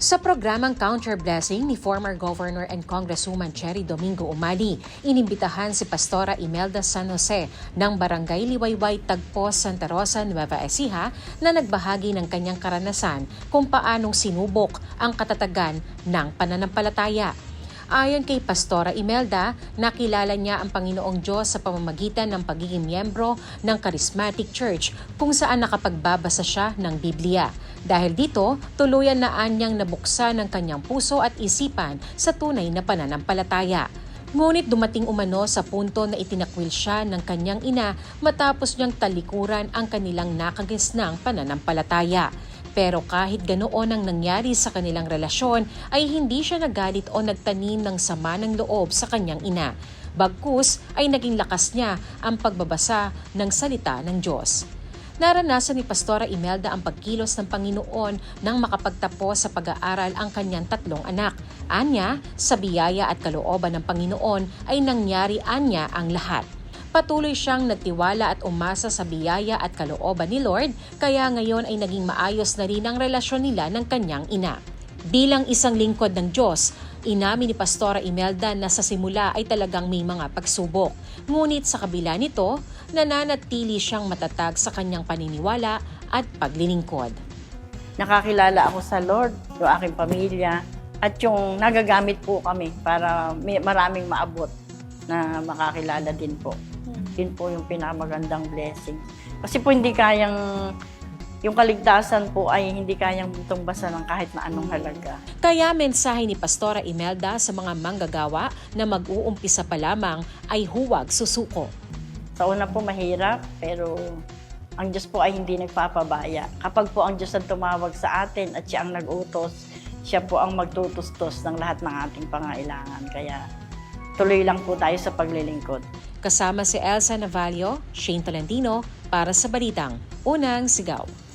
Sa programang Counter Blessing ni former Governor and Congresswoman Cherry Domingo Umali, inimbitahan si Pastora Imelda San Jose ng Barangay Liwayway Tagpo Santa Rosa, Nueva Ecija na nagbahagi ng kanyang karanasan kung paanong sinubok ang katatagan ng pananampalataya. Ayon kay Pastora Imelda, nakilala niya ang Panginoong Diyos sa pamamagitan ng pagiging miyembro ng Charismatic Church kung saan nakapagbabasa siya ng Biblia. Dahil dito, tuluyan na anyang nabuksan ng kanyang puso at isipan sa tunay na pananampalataya. Ngunit dumating umano sa punto na itinakwil siya ng kanyang ina matapos niyang talikuran ang kanilang nakagisnang pananampalataya. Pero kahit ganoon ang nangyari sa kanilang relasyon ay hindi siya nagalit o nagtanim ng sama ng loob sa kanyang ina. Bagkus ay naging lakas niya ang pagbabasa ng salita ng Diyos. Naranasan ni Pastora Imelda ang pagkilos ng Panginoon nang makapagtapos sa pag-aaral ang kanyang tatlong anak. Anya, sa biyaya at kalooban ng Panginoon ay nangyari anya ang lahat. Patuloy siyang nagtiwala at umasa sa biyaya at kalooban ni Lord, kaya ngayon ay naging maayos na rin ang relasyon nila ng kanyang ina. Bilang isang lingkod ng Diyos, inamin ni Pastora Imelda na sa simula ay talagang may mga pagsubok. Ngunit sa kabila nito, nananatili siyang matatag sa kanyang paniniwala at paglilingkod. nakakilala ako sa Lord, yung aking pamilya, at yung nagagamit po kami para may, maraming maabot na makakilala din po. Yun po yung pinakamagandang blessing. Kasi po hindi kayang, yung kaligtasan po ay hindi kayang tumbasan ng kahit na anong halaga. Kaya mensahe ni Pastora Imelda sa mga manggagawa na mag-uumpisa pa lamang ay huwag susuko. Sa una po mahirap, pero ang Diyos po ay hindi nagpapabaya. Kapag po ang Diyos ang tumawag sa atin at siya ang nag-utos, siya po ang magtutustos ng lahat ng ating pangailangan. Kaya tuloy lang po tayo sa paglilingkod. Kasama si Elsa Navalio, Shane Tolentino para sa Balitang Unang Sigaw.